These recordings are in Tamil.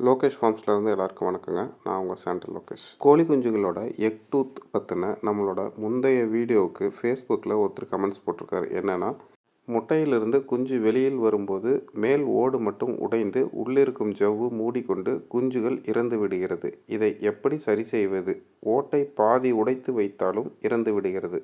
லோகேஷ் ஃபார்ம்ஸ்லேருந்து எல்லாருக்கும் வணக்கங்க. நான் உங்கள் சாண்டல் லோகேஷ். கோழி குஞ்சுகளோட எக் டூத் பற்றின நம்மளோட முந்தைய வீடியோவுக்கு ஃபேஸ்புக்கில் ஒருத்தர் கமெண்ட்ஸ் போட்டிருக்காரு. என்னென்னா முட்டையிலிருந்து குஞ்சு வெளியில் வரும்போது மேல் ஓடு மட்டும் உடைந்து உள்ளிருக்கும் ஜவ்வு மூடிக்கொண்டு குஞ்சுகள் இறந்து விடுகிறது. இதை எப்படி சரி செய்வது? ஓட்டை பாதி உடைத்து வைத்தாலும் இறந்து விடுகிறது.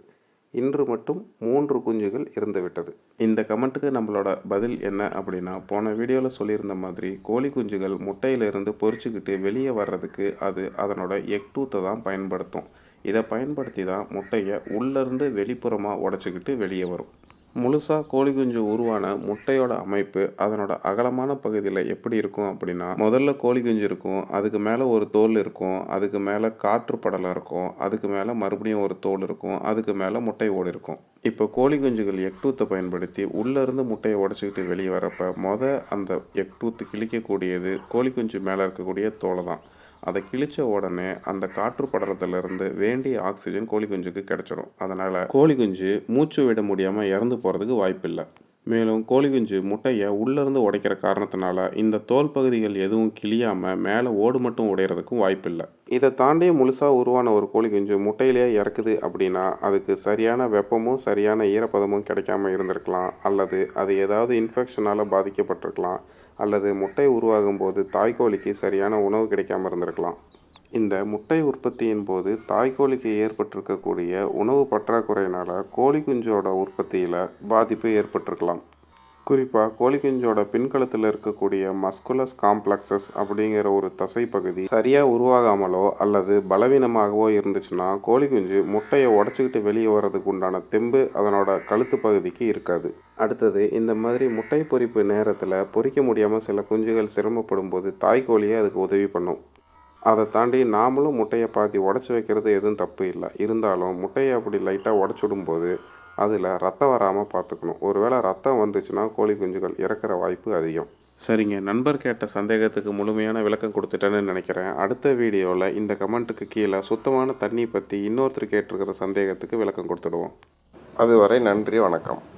இன்று மட்டும் மூன்று குஞ்சுகள் இருந்துவிட்டது. இந்த கமெண்ட்டுக்கு நம்மளோட பதில் என்ன அப்படின்னா போன வீடியோவில் சொல்லியிருந்த மாதிரி கோழி குஞ்சுகள் முட்டையிலிருந்து பொறிச்சுக்கிட்டு வெளியே வர்றதுக்கு அது அதனோட எக் டூத்தை தான் பயன்படுத்தும். இதை பயன்படுத்தி தான் முட்டையை உள்ளேருந்து வெளிப்புறமாக உடச்சிக்கிட்டு வெளியே வரும். முழுசாக கோழி குஞ்சு உருவான முட்டையோட அமைப்பு அதனோட அகலமான பகுதியில் எப்படி இருக்கும் அப்படின்னா முதல்ல கோழி குஞ்சு இருக்கும் அதுக்கு மேலே ஒரு தோல் இருக்கும் அதுக்கு மேலே காற்று படலம் இருக்கும் அதுக்கு மேலே மறுபடியும் ஒரு தோல் இருக்கும் அதுக்கு மேலே முட்டை ஓடு இருக்கும். இப்போ கோழி குஞ்சுகள் எக்டூத்தை பயன்படுத்தி உள்ளேருந்து முட்டையை உடச்சிக்கிட்டு வெளியே வரப்போ மொதல் அந்த எக்டூத்து கிழிக்கக்கூடியது கோழி குஞ்சு மேலே இருக்கக்கூடிய தோலை தான் அதை கிழிச்ச உடனே அந்த காற்று படலத்திலிருந்து வேண்டிய ஆக்சிஜன் கோழி குஞ்சுக்கு கிடைச்சிடும். அதனால் கோழி குஞ்சு மூச்சு விட முடியாமல் இறந்து போகிறதுக்கு வாய்ப்பில்லை. மேலும் கோழி குஞ்சு முட்டையை உள்ளேருந்து உடைக்கிற காரணத்தினால இந்த தோல் பகுதிகள் எதுவும் கிழியாமல் மேலே ஓடு மட்டும் உடையிறதுக்கும் வாய்ப்பில்லை. இதை தாண்டி முழுசாக உருவான ஒரு கோழி குஞ்சு முட்டையிலேயே இறக்குது அப்படின்னா அதுக்கு சரியான வெப்பமும் சரியான ஈரப்பதமும் கிடைக்காம இருந்திருக்கலாம். அல்லது அது ஏதாவது இன்ஃபெக்ஷனால் பாதிக்கப்பட்டிருக்கலாம். அல்லது முட்டை உருவாகும் போது தாய்க்கோழிக்கு சரியான உணவு கிடைக்காம இருந்திருக்கலாம். இந்த முட்டை உற்பத்தியின் போது தாய்க்கோழிக்கு ஏற்பட்டிருக்கக்கூடிய உணவு பற்றாக்குறையினால் கோழி குஞ்சோட உற்பத்தியில் பாதிப்பு ஏற்பட்டிருக்கலாம். குறிப்பாக கோழிக்குஞ்சோட பின்கலத்தில் இருக்கக்கூடிய மஸ்குலஸ் காம்ப்ளெக்சஸ் அப்படிங்கிற ஒரு தசை பகுதி சரியாக உருவாகாமலோ அல்லது பலவீனமாகவோ இருந்துச்சுன்னா கோழிக்குஞ்சு முட்டையை உடச்சிக்கிட்டு வெளியே வர்றதுக்கு உண்டான தெம்பு அதனோட கழுத்து பகுதிக்கு இருக்காது. அடுத்தது இந்த மாதிரி முட்டை பொரிப்பு நேரத்தில் பொறிக்க முடியாமல் சில குஞ்சுகள் சிரமப்படும் போது தாய்க்கோழியே அதுக்கு உதவி பண்ணும். அதை தாண்டி நாமளும் முட்டையை பாத்தி உடச்சி வைக்கிறது எதுவும் தப்பு இல்லை. இருந்தாலும் முட்டையை அப்படி லைட்டாக உடச்சிடும்போது அதில் ரத்தம் வராமல் பார்த்துக்கணும். ஒருவேளை ரத்தம் வந்துச்சுன்னா கோழி குஞ்சுகள் இறக்குற வாய்ப்பு அதிகம். சரிங்க. நண்பர் கேட்ட சந்தேகத்துக்கு முழுமையான விளக்கம் கொடுத்துட்டேன்னு நினைக்கிறேன். அடுத்த வீடியோவில் இந்த கமெண்ட்டுக்கு கீழே சுத்தமான தண்ணி பற்றி இன்னொருத்தர் கேட்டிருக்கிற சந்தேகத்துக்கு விளக்கம் கொடுத்துடுவோம். அதுவரை நன்றி வணக்கம்.